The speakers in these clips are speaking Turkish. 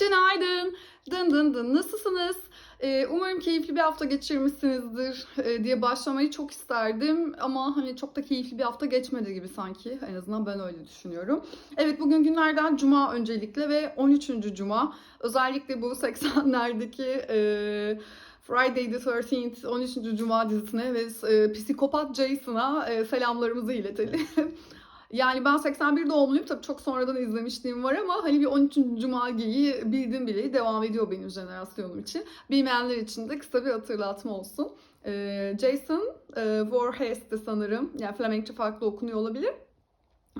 Günaydın. Dın dın dın. Nasılsınız? Ee, umarım keyifli bir hafta geçirmişsinizdir e, diye başlamayı çok isterdim. Ama hani çok da keyifli bir hafta geçmedi gibi sanki. En azından ben öyle düşünüyorum. Evet bugün günlerden Cuma öncelikle ve 13. Cuma. Özellikle bu 80'lerdeki e, Friday the 13th 13. Cuma dizisine ve e, Psikopat Jason'a selamlarımızı iletelim. Yani ben 81 doğumluyum. Tabii çok sonradan izlemişliğim var ama hani bir 13. Cuma geyiği bildim bile devam ediyor benim jenerasyonum için. Bilmeyenler için de kısa bir hatırlatma olsun. Ee, Jason e, Voorhees'ti sanırım. Yani Flemingçe farklı okunuyor olabilir.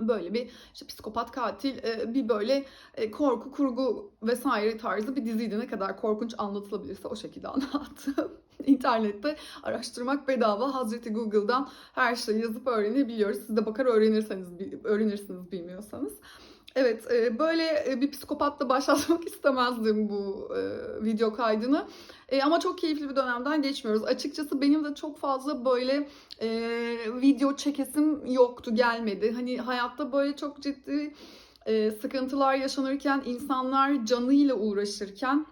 Böyle bir işte psikopat katil, e, bir böyle e, korku, kurgu vesaire tarzı bir diziydi. Ne kadar korkunç anlatılabilirse o şekilde anlattım. İnternette araştırmak bedava. Hazreti Google'dan her şeyi yazıp öğrenebiliyoruz. Siz de bakar öğrenirseniz, öğrenirsiniz bilmiyorsanız. Evet, e, böyle e, bir psikopatla başlatmak istemezdim bu e, video kaydını. Ama çok keyifli bir dönemden geçmiyoruz. Açıkçası benim de çok fazla böyle video çekesim yoktu, gelmedi. Hani hayatta böyle çok ciddi sıkıntılar yaşanırken, insanlar canıyla uğraşırken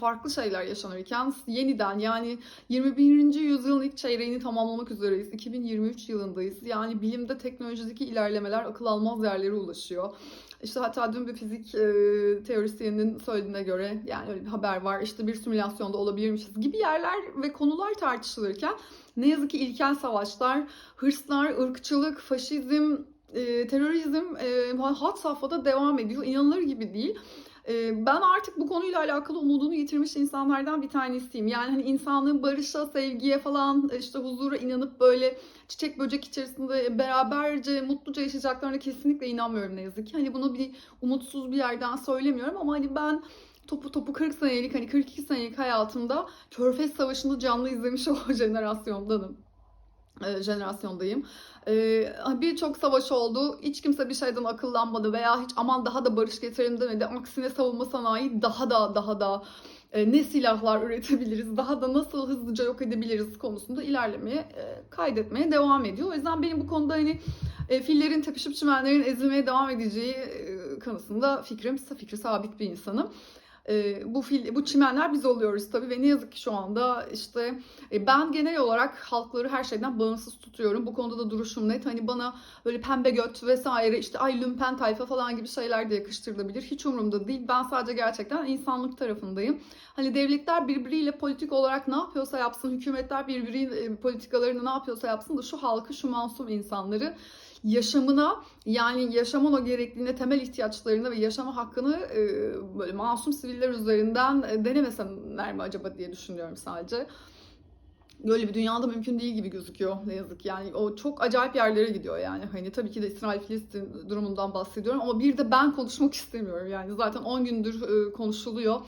farklı şeyler yaşanırken yeniden yani 21. yüzyılın ilk çeyreğini tamamlamak üzereyiz. 2023 yılındayız. Yani bilimde teknolojideki ilerlemeler akıl almaz yerlere ulaşıyor. İşte hatta dün bir fizik e, teorisyeninin söylediğine göre yani öyle bir haber var. İşte bir simülasyonda olabilirmişiz gibi yerler ve konular tartışılırken ne yazık ki ilkel savaşlar, hırslar, ırkçılık, faşizm, e, terörizm e, had safhada devam ediyor. İnanılır gibi değil. E, ben artık bu konuyla alakalı umudunu yitirmiş insanlardan bir tanesiyim. Yani hani insanlığın barışa, sevgiye falan işte huzura inanıp böyle çiçek böcek içerisinde beraberce mutluca yaşayacaklarına kesinlikle inanmıyorum ne yazık ki. Hani bunu bir umutsuz bir yerden söylemiyorum ama hani ben topu topu 40 senelik hani 42 senelik hayatımda Körfez Savaşı'nı canlı izlemiş o jenerasyondanım. E, jenerasyondayım. E, Birçok savaş oldu. Hiç kimse bir şeyden akıllanmadı veya hiç aman daha da barış getirelim demedi. Aksine savunma sanayi daha da daha da e, ne silahlar üretebiliriz, daha da nasıl hızlıca yok edebiliriz konusunda ilerlemeye, e, kaydetmeye devam ediyor. O yüzden benim bu konuda hani e, fillerin tepişip çimenlerin ezilmeye devam edeceği e, konusunda fikrim, fikri sabit bir insanım. E, bu fil, bu çimenler biz oluyoruz tabii ve ne yazık ki şu anda işte e, ben genel olarak halkları her şeyden bağımsız tutuyorum. Bu konuda da duruşum net. Hani bana böyle pembe göt vesaire işte ay lümpen tayfa falan gibi şeyler de yakıştırılabilir. Hiç umurumda değil. Ben sadece gerçekten insanlık tarafındayım. Hani devletler birbiriyle politik olarak ne yapıyorsa yapsın, hükümetler birbiriyle politikalarını ne yapıyorsa yapsın da şu halkı, şu masum insanları yaşamına yani yaşamın o gerekliliğine, temel ihtiyaçlarına ve yaşama hakkını e, böyle masum siviller üzerinden e, denemesinler mi acaba diye düşünüyorum sadece. Böyle bir dünyada mümkün değil gibi gözüküyor ne yazık. Yani o çok acayip yerlere gidiyor yani. Hani tabii ki de İsrail-Filistin durumundan bahsediyorum ama bir de ben konuşmak istemiyorum. Yani zaten 10 gündür e, konuşuluyor.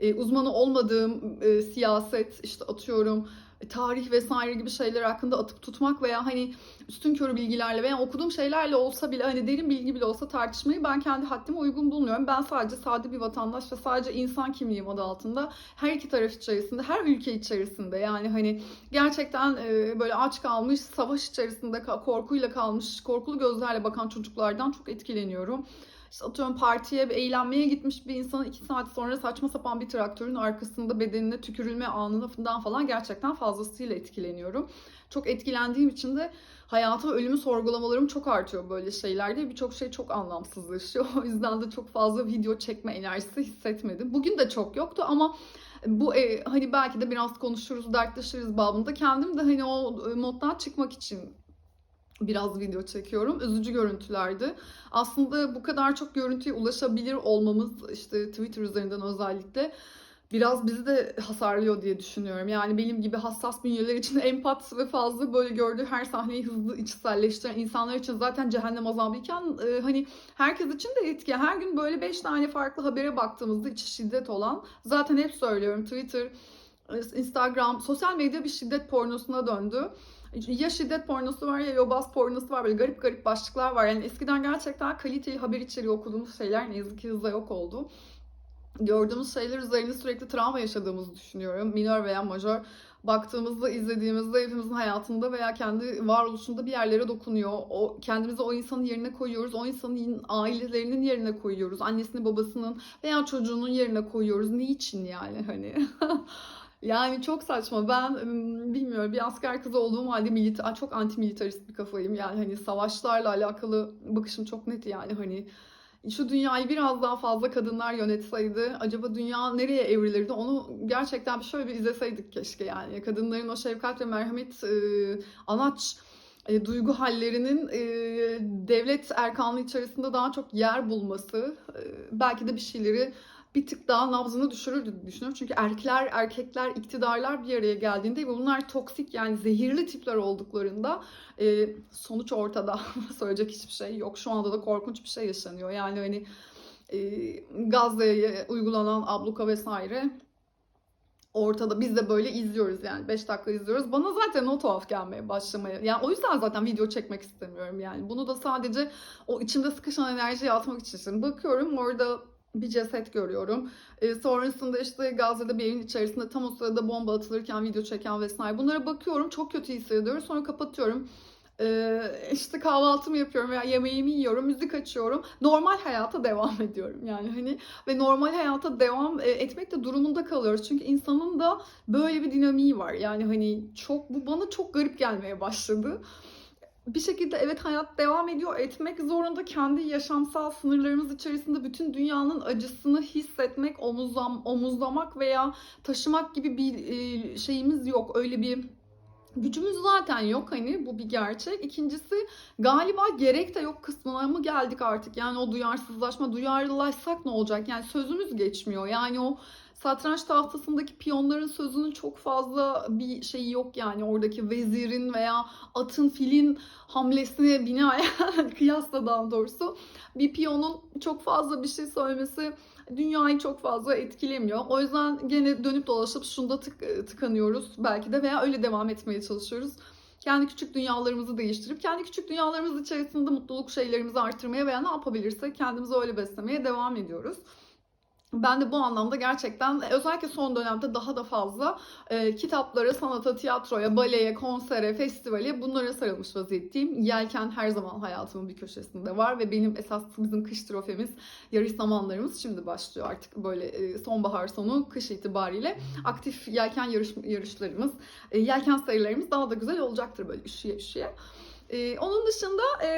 E, uzmanı olmadığım e, siyaset, işte atıyorum tarih vesaire gibi şeyler hakkında atıp tutmak veya hani üstün körü bilgilerle veya okuduğum şeylerle olsa bile hani derin bilgi bile olsa tartışmayı ben kendi haddime uygun bulmuyorum. Ben sadece sade bir vatandaş ve sadece insan kimliğim adı altında her iki taraf içerisinde, her ülke içerisinde yani hani gerçekten e, böyle aç kalmış, savaş içerisinde korkuyla kalmış, korkulu gözlerle bakan çocuklardan çok etkileniyorum. İşte atıyorum partiye eğlenmeye gitmiş bir insanın iki saat sonra saçma sapan bir traktörün arkasında bedenine tükürülme anından falan gerçekten fazlasıyla etkileniyorum. Çok etkilendiğim için de hayatı ölümü sorgulamalarım çok artıyor böyle şeylerde. Birçok şey çok anlamsızlaşıyor. O yüzden de çok fazla video çekme enerjisi hissetmedim. Bugün de çok yoktu ama bu e, hani belki de biraz konuşuruz, dertleşiriz babında. Kendim de hani o moddan çıkmak için biraz video çekiyorum. Üzücü görüntülerdi. Aslında bu kadar çok görüntüye ulaşabilir olmamız işte Twitter üzerinden özellikle biraz bizi de hasarlıyor diye düşünüyorum. Yani benim gibi hassas bünyeler için empat ve fazla böyle gördüğü her sahneyi hızlı içselleştiren insanlar için zaten cehennem azabıyken e, hani herkes için de etki. Her gün böyle 5 tane farklı habere baktığımızda içi şiddet olan zaten hep söylüyorum Twitter, Instagram, sosyal medya bir şiddet pornosuna döndü ya şiddet pornosu var ya yobaz pornosu var böyle garip garip başlıklar var. Yani eskiden gerçekten kaliteli haber içeriği okuduğumuz şeyler ne yazık ki hızla yok oldu. gördüğümüz şeyler üzerinde sürekli travma yaşadığımızı düşünüyorum. Minör veya majör baktığımızda, izlediğimizde hepimizin hayatında veya kendi varoluşunda bir yerlere dokunuyor. O kendimizi o insanın yerine koyuyoruz. O insanın ailelerinin yerine koyuyoruz. Annesini, babasının veya çocuğunun yerine koyuyoruz. Niçin yani hani? Yani çok saçma. Ben bilmiyorum bir asker kızı olduğum halde milita çok anti militarist bir kafayım. Yani hani savaşlarla alakalı bakışım çok net yani hani şu dünyayı biraz daha fazla kadınlar yönetseydi acaba dünya nereye evrilirdi onu gerçekten şöyle bir izleseydik keşke yani. Kadınların o şefkat ve merhamet e, anaç e, duygu hallerinin e, devlet erkanlığı içerisinde daha çok yer bulması e, belki de bir şeyleri bir tık daha nabzını düşürürdü diye düşünüyorum. Çünkü erkekler, erkekler, iktidarlar bir araya geldiğinde ve bunlar toksik yani zehirli tipler olduklarında e, sonuç ortada. Söyleyecek hiçbir şey yok. Şu anda da korkunç bir şey yaşanıyor. Yani hani e, Gazze'ye uygulanan abluka vesaire ortada. Biz de böyle izliyoruz yani. 5 dakika izliyoruz. Bana zaten o tuhaf gelmeye başlamaya. Yani o yüzden zaten video çekmek istemiyorum yani. Bunu da sadece o içimde sıkışan enerjiyi atmak için. Şimdi bakıyorum orada bir ceset görüyorum. E, sonrasında işte Gazze'de bir evin içerisinde tam o sırada bomba atılırken video çeken vesaire. Bunlara bakıyorum çok kötü hissediyorum. Sonra kapatıyorum. E, işte kahvaltımı yapıyorum veya yemeğimi yiyorum, müzik açıyorum. Normal hayata devam ediyorum yani hani ve normal hayata devam e, etmek de durumunda kalıyoruz. Çünkü insanın da böyle bir dinamiği var. Yani hani çok bu bana çok garip gelmeye başladı bir şekilde evet hayat devam ediyor etmek zorunda kendi yaşamsal sınırlarımız içerisinde bütün dünyanın acısını hissetmek, omuzlam, omuzlamak veya taşımak gibi bir e, şeyimiz yok. Öyle bir gücümüz zaten yok hani bu bir gerçek. İkincisi galiba gerek de yok kısmına mı geldik artık? Yani o duyarsızlaşma, duyarlılaşsak ne olacak? Yani sözümüz geçmiyor. Yani o satranç tahtasındaki piyonların sözünün çok fazla bir şeyi yok yani oradaki vezirin veya atın filin hamlesine binaen kıyasla daha doğrusu bir piyonun çok fazla bir şey söylemesi dünyayı çok fazla etkilemiyor. O yüzden gene dönüp dolaşıp şunda tık, tıkanıyoruz belki de veya öyle devam etmeye çalışıyoruz. Kendi küçük dünyalarımızı değiştirip kendi küçük dünyalarımız içerisinde mutluluk şeylerimizi artırmaya veya ne yapabilirsek kendimizi öyle beslemeye devam ediyoruz. Ben de bu anlamda gerçekten özellikle son dönemde daha da fazla e, kitaplara, sanata, tiyatroya, baleye, konsere, festivale bunlara sarılmış vaziyetteyim. Yelken her zaman hayatımın bir köşesinde var ve benim esas bizim kış trofemiz, yarış zamanlarımız şimdi başlıyor artık böyle e, sonbahar sonu kış itibariyle. Aktif yelken yarış, yarışlarımız, e, yelken sayılarımız daha da güzel olacaktır böyle üşüye üşüye. Ee, onun dışında e,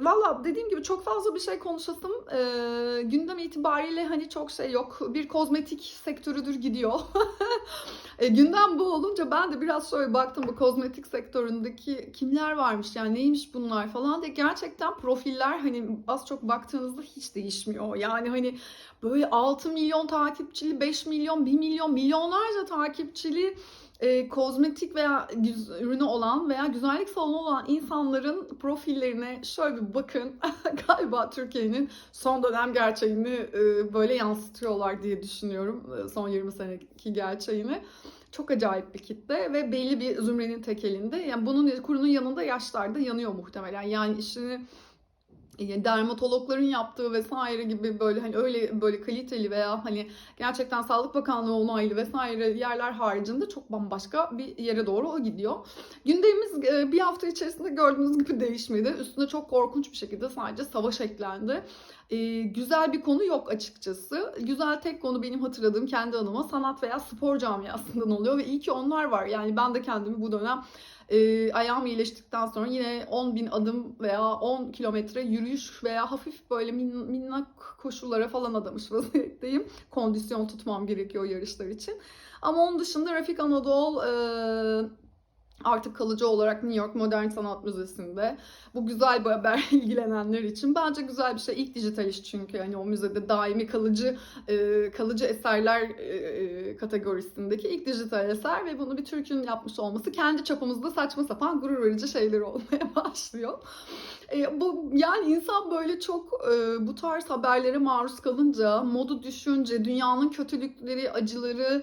valla dediğim gibi çok fazla bir şey konuşasım. E, gündem itibariyle hani çok şey yok. Bir kozmetik sektörüdür gidiyor. e, gündem bu olunca ben de biraz şöyle baktım bu kozmetik sektöründeki kimler varmış yani neymiş bunlar falan diye. Gerçekten profiller hani az çok baktığınızda hiç değişmiyor. Yani hani böyle 6 milyon takipçili, 5 milyon, 1 milyon, milyonlarca takipçili e, kozmetik veya güz- ürünü olan veya güzellik salonu olan insanların profillerine şöyle bir bakın. Galiba Türkiye'nin son dönem gerçeğini e, böyle yansıtıyorlar diye düşünüyorum. E, son 20 seneki gerçeğini. Çok acayip bir kitle ve belli bir zümrenin tekelinde. Yani bunun kurunun yanında yaşlar da yanıyor muhtemelen. Yani işini dermatologların yaptığı vesaire gibi böyle hani öyle böyle kaliteli veya hani gerçekten Sağlık Bakanlığı onaylı vesaire yerler haricinde çok bambaşka bir yere doğru o gidiyor. Gündemimiz e, bir hafta içerisinde gördüğünüz gibi değişmedi. Üstüne çok korkunç bir şekilde sadece savaş eklendi. Ee, güzel bir konu yok açıkçası. Güzel tek konu benim hatırladığım kendi anıma sanat veya spor camiasından oluyor ve iyi ki onlar var. Yani ben de kendimi bu dönem e, ayağım iyileştikten sonra yine 10 bin adım veya 10 kilometre yürüyüş veya hafif böyle min, minnak koşullara falan adamış vaziyetteyim. Kondisyon tutmam gerekiyor yarışlar için. Ama onun dışında Rafik Anadolu e, artık kalıcı olarak New York Modern Sanat Müzesi'nde. Bu güzel bir haber ilgilenenler için. Bence güzel bir şey. İlk dijital iş çünkü. Hani o müzede daimi kalıcı e, kalıcı eserler e, kategorisindeki ilk dijital eser ve bunu bir Türk'ün yapmış olması kendi çapımızda saçma sapan gurur verici şeyler olmaya başlıyor. E, bu yani insan böyle çok e, bu tarz haberlere maruz kalınca, modu düşünce, dünyanın kötülükleri, acıları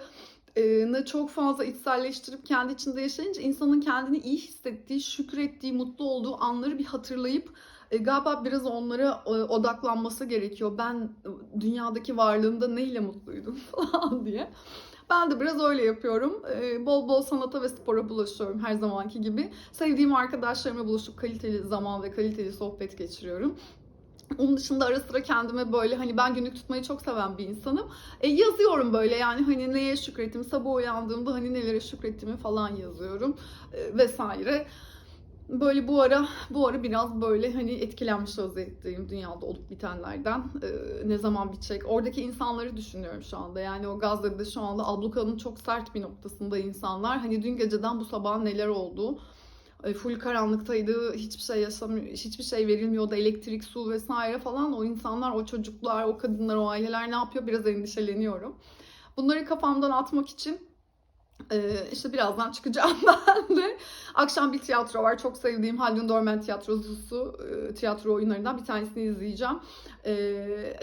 çok fazla içselleştirip kendi içinde yaşayınca insanın kendini iyi hissettiği, şükrettiği, mutlu olduğu anları bir hatırlayıp galiba biraz onlara odaklanması gerekiyor. Ben dünyadaki varlığımda neyle mutluydum falan diye. Ben de biraz öyle yapıyorum. Bol bol sanata ve spora bulaşıyorum her zamanki gibi. Sevdiğim arkadaşlarımla buluşup kaliteli zaman ve kaliteli sohbet geçiriyorum. Onun dışında ara sıra kendime böyle hani ben günlük tutmayı çok seven bir insanım. E, yazıyorum böyle yani hani neye şükrettim, sabah uyandığımda hani nelere şükrettiğimi falan yazıyorum e, vesaire. Böyle bu ara bu ara biraz böyle hani etkilenmiş vaziyetteyim dünyada olup bitenlerden. E, ne zaman bitecek? Oradaki insanları düşünüyorum şu anda. Yani o Gazze'de şu anda ablukanın çok sert bir noktasında insanlar. Hani dün geceden bu sabah neler oldu? E, full karanlıktaydı. Hiçbir şey yaşamıyor, hiçbir şey verilmiyordu. Elektrik, su vesaire falan. O insanlar, o çocuklar, o kadınlar, o aileler ne yapıyor? Biraz endişeleniyorum. Bunları kafamdan atmak için e, işte birazdan çıkacağım ben de. Akşam bir tiyatro var. Çok sevdiğim Haldun Dorman tiyatrosu, e, tiyatro oyunlarından bir tanesini izleyeceğim. E,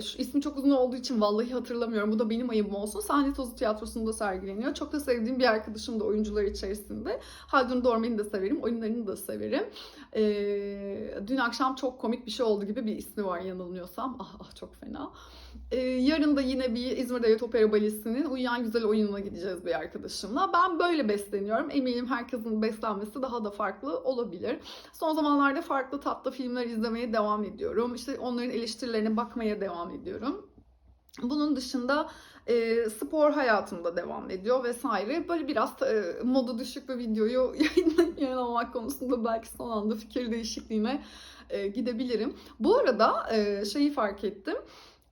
şu ismi çok uzun olduğu için vallahi hatırlamıyorum. Bu da benim ayıbım olsun. Sahne Tozu Tiyatrosu'nda sergileniyor. Çok da sevdiğim bir arkadaşım da oyuncular içerisinde. Haldun Dorman'ı da severim. Oyunlarını da severim. E, dün akşam çok komik bir şey oldu gibi bir ismi var yanılmıyorsam. Ah ah çok fena. Ee, yarın da yine bir İzmir Devlet Opera Balesi'nin Uyuyan Güzel oyununa gideceğiz bir arkadaşımla. Ben böyle besleniyorum. Eminim herkesin beslenmesi daha da farklı olabilir. Son zamanlarda farklı tatlı filmler izlemeye devam ediyorum. İşte onların eleştirilerine bakmaya devam ediyorum. Bunun dışında e, spor hayatımda devam ediyor vesaire. Böyle biraz e, modu düşük bir videoyu yayınlamak konusunda belki son anda fikir değişikliğine e, gidebilirim. Bu arada e, şeyi fark ettim.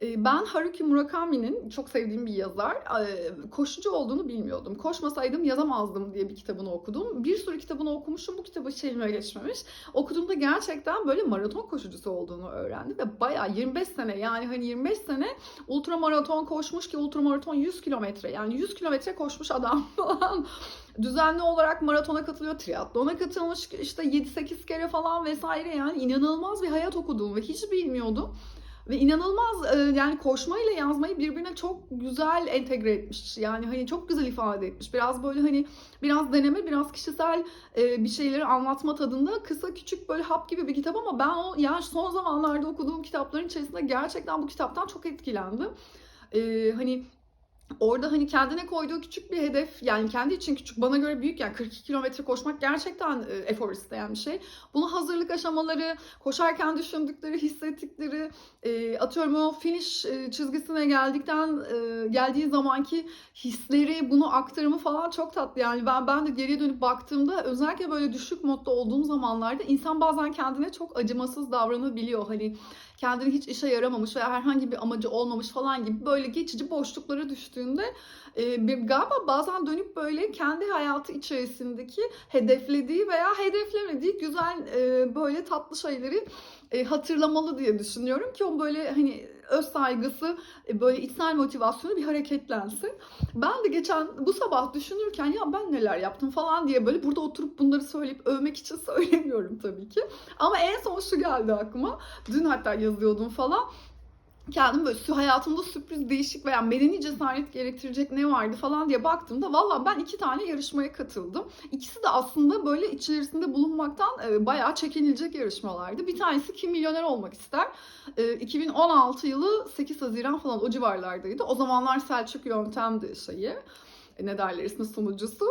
E, Ben Haruki Murakami'nin çok sevdiğim bir yazar. e, Koşucu olduğunu bilmiyordum. Koşmasaydım yazamazdım diye bir kitabını okudum. Bir sürü kitabını okumuşum. Bu kitabı hiç elime geçmemiş. Okuduğumda gerçekten böyle maraton koşucusu olduğunu öğrendim. Ve bayağı 25 sene yani hani 25 sene ultramaraton koşmuş ki ultramaraton 100 kilometre. Yani 100 kilometre koşmuş adam falan. Düzenli olarak maratona katılıyor, triatlona katılmış işte 7-8 kere falan vesaire yani inanılmaz bir hayat okudum ve hiç bilmiyordum. Ve inanılmaz e, yani koşmayla yazmayı birbirine çok güzel entegre etmiş. Yani hani çok güzel ifade etmiş. Biraz böyle hani biraz deneme, biraz kişisel e, bir şeyleri anlatma tadında kısa küçük böyle hap gibi bir kitap ama ben o yani son zamanlarda okuduğum kitapların içerisinde gerçekten bu kitaptan çok etkilendim. E, hani Orada hani kendine koyduğu küçük bir hedef yani kendi için küçük bana göre büyük yani 42 kilometre koşmak gerçekten e, efor isteyen bir şey. Bunu hazırlık aşamaları, koşarken düşündükleri, hissettikleri, e, atıyorum o finish e, çizgisine geldikten e, geldiği zamanki hisleri, bunu aktarımı falan çok tatlı. Yani ben ben de geriye dönüp baktığımda özellikle böyle düşük modda olduğum zamanlarda insan bazen kendine çok acımasız davranabiliyor. Hani kendini hiç işe yaramamış veya herhangi bir amacı olmamış falan gibi böyle geçici boşluklara düştüğünde e, galiba bazen dönüp böyle kendi hayatı içerisindeki hedeflediği veya hedeflemediği güzel e, böyle tatlı şeyleri e, hatırlamalı diye düşünüyorum ki o böyle hani öz saygısı, e, böyle içsel motivasyonu bir hareketlensin. Ben de geçen bu sabah düşünürken ya ben neler yaptım falan diye böyle burada oturup bunları söyleyip övmek için söylemiyorum tabii ki. Ama en son şu geldi aklıma. Dün hatta yazıyordum falan. Kendim böyle sü- hayatımda sürpriz, değişik veya medeni cesaret gerektirecek ne vardı falan diye baktığımda valla ben iki tane yarışmaya katıldım. İkisi de aslında böyle içerisinde bulunmaktan e, bayağı çekinilecek yarışmalardı. Bir tanesi Kim Milyoner Olmak ister. E, 2016 yılı 8 Haziran falan o civarlardaydı. O zamanlar Selçuk Yöntem'di şeyi. Ne derler ismi sunucusu.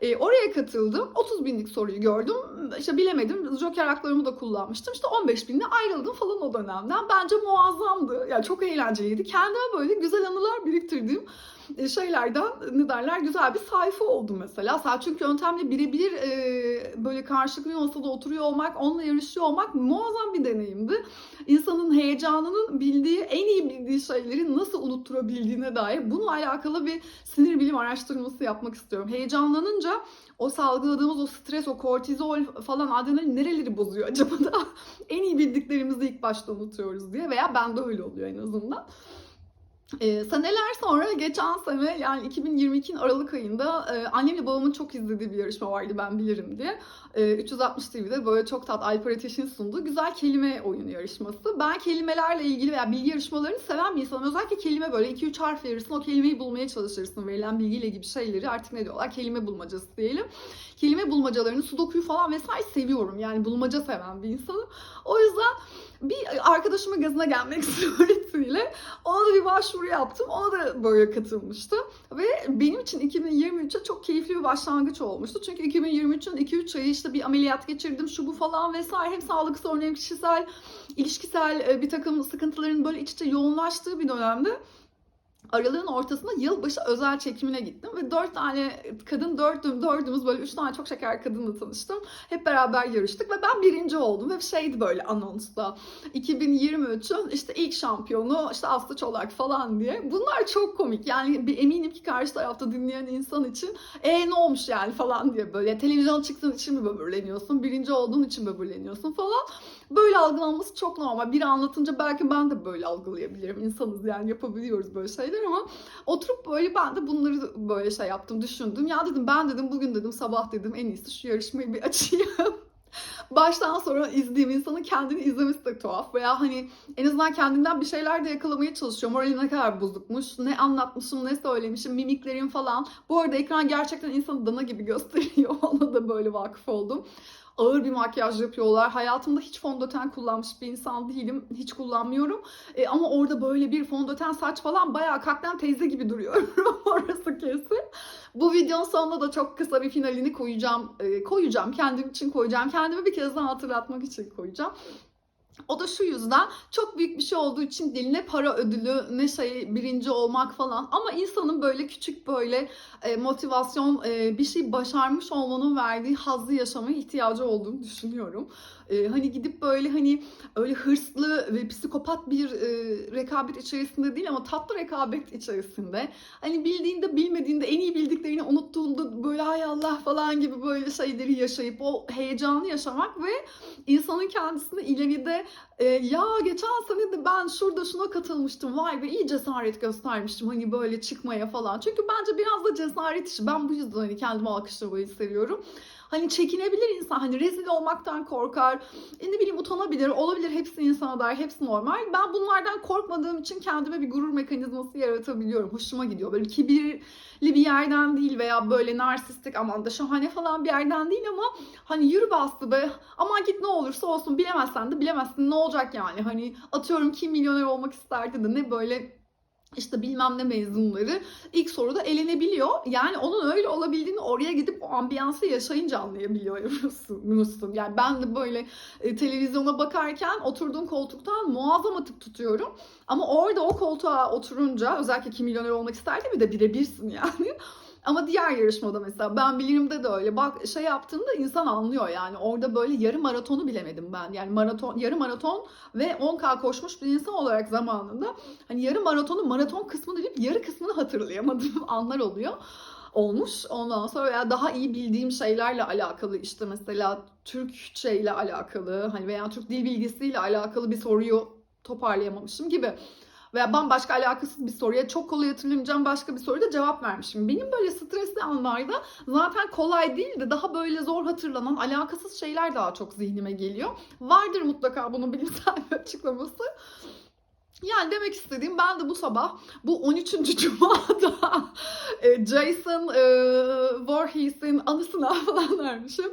E, oraya katıldım. 30 binlik soruyu gördüm. İşte bilemedim. Joker haklarımı da kullanmıştım. İşte 15 binle ayrıldım falan o dönemden. Bence muazzamdı. Yani çok eğlenceliydi. Kendime böyle güzel anılar biriktirdiğim şeylerden ne derler güzel bir sayfa oldu mesela. Selçuk Yöntem'le birebir e, böyle karşılıklı masada oturuyor olmak, onunla yarışıyor olmak muazzam bir deneyimdi. İnsanın heyecanının bildiği, en iyi bildiği şeyleri nasıl unutturabildiğine dair bununla alakalı bir sinir bilim araştırması yapmak istiyorum. Heyecanlanınca o salgıladığımız o stres, o kortizol falan adrenalin nereleri bozuyor acaba da en iyi bildiklerimizi ilk başta unutuyoruz diye veya bende öyle oluyor en azından. Ee, seneler sonra geçen sene yani 2022'nin Aralık ayında e, annemle babamın çok izlediği bir yarışma vardı ben bilirim diye. E, 360 TV'de böyle çok tat Alper Ateş'in sunduğu güzel kelime oyunu yarışması. Ben kelimelerle ilgili veya bilgi yarışmalarını seven bir insanım. Özellikle kelime böyle 2-3 harf verirsin o kelimeyi bulmaya çalışırsın. Verilen bilgiyle ilgili şeyleri artık ne diyorlar kelime bulmacası diyelim. Kelime bulmacalarını, sudokuyu falan vesaire seviyorum. Yani bulmaca seven bir insanım. O yüzden bir arkadaşımın gazına gelmek suretiyle ona da bir başvuru yaptım. Ona da böyle katılmıştı. Ve benim için 2023'e çok keyifli bir başlangıç olmuştu. Çünkü 2023'ün 2-3 ayı işte bir ameliyat geçirdim, şu bu falan vesaire. Hem sağlık sorunu hem kişisel, ilişkisel e, bir takım sıkıntıların böyle iç içe yoğunlaştığı bir dönemde Aralığın ortasında yılbaşı özel çekimine gittim ve dört tane kadın, dördüm, dördümüz böyle üç tane çok şeker kadınla tanıştım. Hep beraber yarıştık ve ben birinci oldum ve şeydi böyle anonsta 2023'ün işte ilk şampiyonu işte Aslı Çolak falan diye. Bunlar çok komik yani bir eminim ki karşı tarafta dinleyen insan için e ne olmuş yani falan diye böyle televizyon çıktığın için mi böbürleniyorsun, birinci olduğun için böbürleniyorsun falan. Böyle algılanması çok normal. Biri anlatınca belki ben de böyle algılayabilirim. İnsanız yani yapabiliyoruz böyle şeyler ama oturup böyle ben de bunları böyle şey yaptım, düşündüm. Ya dedim ben dedim bugün dedim sabah dedim en iyisi şu yarışmayı bir açayım. Baştan sonra izleyeyim insanın kendini izlemesi de tuhaf veya hani en azından kendinden bir şeyler de yakalamaya çalışıyor. Morali ne kadar bozukmuş, ne anlatmışım, ne söylemişim, mimiklerim falan. Bu arada ekran gerçekten insanı dana gibi gösteriyor. Ona da böyle vakıf oldum ağır bir makyaj yapıyorlar. Hayatımda hiç fondöten kullanmış bir insan değilim. Hiç kullanmıyorum. E, ama orada böyle bir fondöten saç falan bayağı kakten teyze gibi duruyor. Orası kesin. Bu videonun sonunda da çok kısa bir finalini koyacağım. E, koyacağım. Kendim için koyacağım. Kendimi bir kez daha hatırlatmak için koyacağım. O da şu yüzden çok büyük bir şey olduğu için değil ne para ödülü ne şey birinci olmak falan ama insanın böyle küçük böyle e, motivasyon e, bir şey başarmış olmanın verdiği hazzı yaşamaya ihtiyacı olduğunu düşünüyorum. E, hani gidip böyle hani öyle hırslı ve psikopat bir e, rekabet içerisinde değil ama tatlı rekabet içerisinde. Hani bildiğinde bilmediğinde en iyi bildiklerini unuttuğunda böyle hay Allah falan gibi böyle şeyleri yaşayıp o heyecanı yaşamak ve insanın kendisini ileride e, ya geçen sene de ben şurada şuna katılmıştım vay be iyi cesaret göstermiştim hani böyle çıkmaya falan. Çünkü bence biraz da cesaret işi. Ben bu yüzden hani kendimi alkışlamayı seviyorum. Hani çekinebilir insan. Hani rezil olmaktan korkar. E ne bileyim utanabilir. Olabilir. Hepsi insana dair. Hepsi normal. Ben bunlardan korkmadığım için kendime bir gurur mekanizması yaratabiliyorum. Hoşuma gidiyor. Böyle kibirli bir yerden değil veya böyle narsistik aman da şahane falan bir yerden değil ama hani yürü bastı be. Aman git ne olursa olsun bilemezsen de bilemezsin ne olacak yani. Hani atıyorum kim milyoner olmak isterdi de ne böyle işte bilmem ne mezunları ilk soruda elenebiliyor. Yani onun öyle olabildiğini oraya gidip o ambiyansı yaşayınca anlayabiliyorsun. Yani ben de böyle e, televizyona bakarken oturduğum koltuktan muazzam atıp tutuyorum. Ama orada o koltuğa oturunca özellikle kim milyoner olmak isterdi bir de birebirsin yani. Ama diğer yarışmada mesela ben bilirimde de öyle. Bak şey yaptığında insan anlıyor yani. Orada böyle yarı maratonu bilemedim ben. Yani maraton yarı maraton ve 10K koşmuş bir insan olarak zamanında hani yarı maratonu maraton kısmını bilip yarı kısmını hatırlayamadığım anlar oluyor. Olmuş. Ondan sonra veya daha iyi bildiğim şeylerle alakalı işte mesela Türkçe ile alakalı hani veya Türk dil bilgisiyle alakalı bir soruyu toparlayamamışım gibi veya bambaşka alakasız bir soruya çok kolay hatırlamayacağım başka bir soruda cevap vermişim. Benim böyle stresli anlarda zaten kolay değil de daha böyle zor hatırlanan alakasız şeyler daha çok zihnime geliyor. Vardır mutlaka bunun bilimsel bir açıklaması. Yani demek istediğim ben de bu sabah bu 13. Cuma'da e, Jason e, Voorhees'in anısına falan vermişim.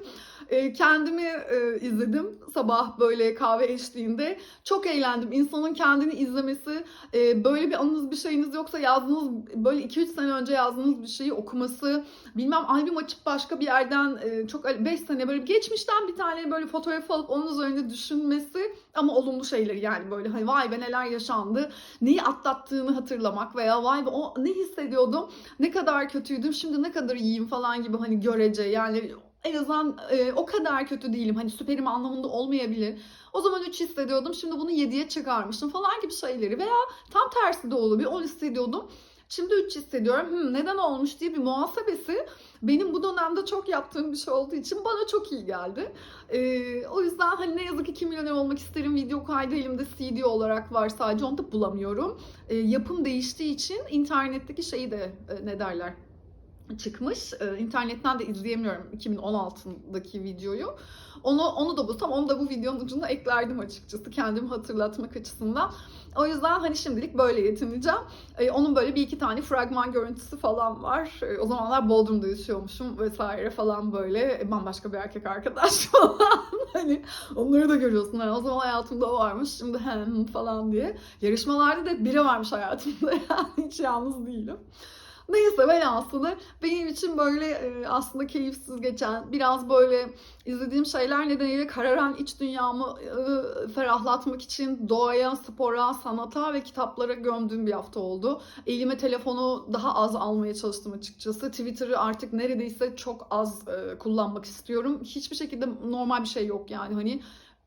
E, kendimi e, izledim sabah böyle kahve eşliğinde. Çok eğlendim. İnsanın kendini izlemesi, e, böyle bir anınız bir şeyiniz yoksa yazdığınız böyle 2-3 sene önce yazdığınız bir şeyi okuması, bilmem albüm açıp başka bir yerden e, çok 5 sene böyle geçmişten bir tane böyle fotoğraf alıp onun üzerinde düşünmesi ama olumlu şeyleri yani böyle hani vay be neler yaşandı, neyi atlattığını hatırlamak veya vay be o ne hissediyordum, ne kadar kötüydüm, şimdi ne kadar iyiyim falan gibi hani görece yani en azından e, o kadar kötü değilim. Hani süperim anlamında olmayabilir. O zaman 3 hissediyordum. Şimdi bunu 7'ye çıkarmıştım falan gibi şeyleri. Veya tam tersi de olur. Bir 10 hissediyordum. Şimdi 3 hissediyorum. Hı, neden olmuş diye bir muhasebesi benim bu dönemde çok yaptığım bir şey olduğu için bana çok iyi geldi. Ee, o yüzden hani ne yazık ki kim milyoner olmak isterim video kaydı elimde CD olarak var sadece onu da bulamıyorum. Ee, yapım değiştiği için internetteki şeyi de e, ne derler çıkmış. Ee, internetten de izleyemiyorum 2016'daki videoyu. Onu onu da bulsam onu da bu videonun ucuna eklerdim açıkçası kendimi hatırlatmak açısından. O yüzden hani şimdilik böyle yetineceğim. Ee, onun böyle bir iki tane fragman görüntüsü falan var. Ee, o zamanlar Bodrum'da yaşıyormuşum vesaire falan böyle E, bambaşka bir erkek arkadaş falan. hani onları da görüyorsun. Yani o zaman hayatımda o varmış şimdi hem falan diye. Yarışmalarda da biri varmış hayatımda yani hiç yalnız değilim. Neyse velhasılı benim için böyle e, aslında keyifsiz geçen, biraz böyle izlediğim şeyler nedeniyle kararan iç dünyamı e, ferahlatmak için doğaya, spora, sanata ve kitaplara gömdüğüm bir hafta oldu. Elime telefonu daha az almaya çalıştım açıkçası. Twitter'ı artık neredeyse çok az e, kullanmak istiyorum. Hiçbir şekilde normal bir şey yok yani hani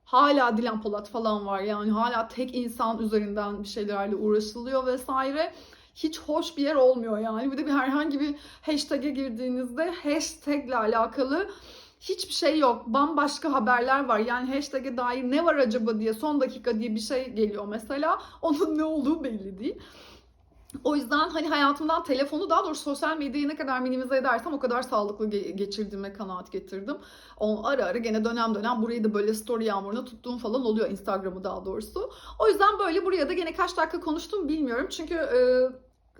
hala Dilan Polat falan var yani hala tek insan üzerinden bir şeylerle uğraşılıyor vesaire hiç hoş bir yer olmuyor yani. Bir de bir herhangi bir hashtag'e girdiğinizde hashtagle alakalı hiçbir şey yok. Bambaşka haberler var. Yani hashtag'e dair ne var acaba diye son dakika diye bir şey geliyor mesela. Onun ne olduğu belli değil. O yüzden hani hayatımdan telefonu daha doğrusu sosyal medyayı ne kadar minimize edersem o kadar sağlıklı ge- geçirdiğime kanaat getirdim. O ara ara gene dönem dönem burayı da böyle story yağmuruna tuttuğum falan oluyor Instagram'ı daha doğrusu. O yüzden böyle buraya da gene kaç dakika konuştum bilmiyorum. Çünkü e,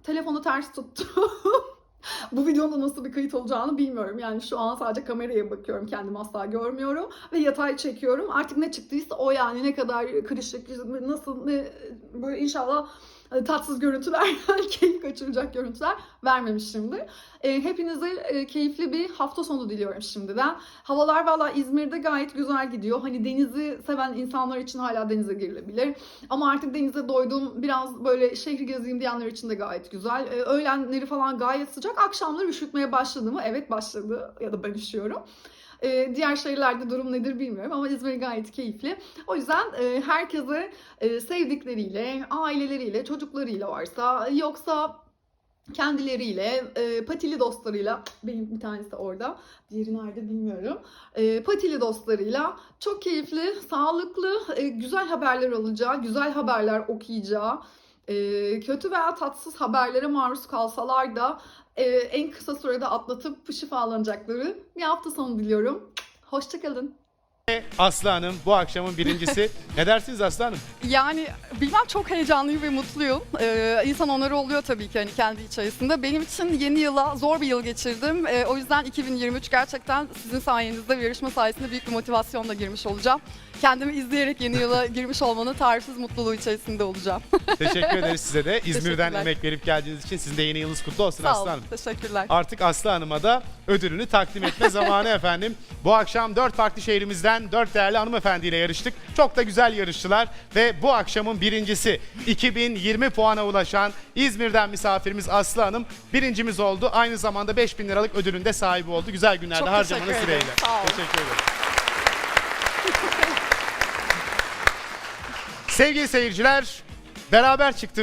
telefonu ters tuttum. Bu videonun nasıl bir kayıt olacağını bilmiyorum. Yani şu an sadece kameraya bakıyorum. Kendimi asla görmüyorum. Ve yatay çekiyorum. Artık ne çıktıysa o yani ne kadar kırışık, nasıl, ne, böyle inşallah tatsız görüntüler, keyif kaçıracak görüntüler vermemişimdir. E, hepinize e, keyifli bir hafta sonu diliyorum şimdiden. Havalar valla İzmir'de gayet güzel gidiyor. Hani denizi seven insanlar için hala denize girilebilir. Ama artık denize doydum. Biraz böyle şehri gezeyim diyenler için de gayet güzel. E, öğlenleri falan gayet sıcak. Akşamları üşütmeye başladı mı? Evet başladı. Ya da ben üşüyorum. E, diğer şehirlerde durum nedir bilmiyorum ama İzmir gayet keyifli. O yüzden e, herkese e, sevdikleriyle, aileleriyle, çocuklarıyla varsa yoksa kendileriyle, e, patili dostlarıyla, benim bir tanesi orada, diğeri nerede bilmiyorum. E, patili dostlarıyla çok keyifli, sağlıklı, e, güzel haberler alacağı, güzel haberler okuyacağı, e, kötü veya tatsız haberlere maruz kalsalar da e, en kısa sürede atlatıp şifalanacakları bir hafta sonu diliyorum. Hoşçakalın. Aslı Hanım bu akşamın birincisi. ne dersiniz Aslı Hanım? Yani bilmem çok heyecanlıyım ve mutluyum. Ee, insan onları oluyor tabii ki hani kendi içerisinde. Benim için yeni yıla zor bir yıl geçirdim. Ee, o yüzden 2023 gerçekten sizin sayenizde ve yarışma sayesinde büyük bir motivasyonla girmiş olacağım. Kendimi izleyerek yeni yıla girmiş olmanın tarifsiz mutluluğu içerisinde olacağım. Teşekkür ederiz size de. İzmir'den Teşekkürler. emek verip geldiğiniz için sizin de yeni yılınız kutlu olsun Sağ Aslı olun. Hanım. Teşekkürler. Artık Aslı Hanım'a da ödülünü takdim etme zamanı efendim. Bu akşam dört farklı şehrimizden dört değerli hanımefendiyle yarıştık. Çok da güzel yarıştılar ve bu akşamın birincisi 2020 puana ulaşan İzmir'den misafirimiz Aslı Hanım birincimiz oldu. Aynı zamanda 5000 liralık ödülün de sahibi oldu. Güzel günlerde Çok harcamanız teşekkür dileğiyle. ederim. Sağ olun. Teşekkür ederim. Sevgili seyirciler, beraber çıktığımız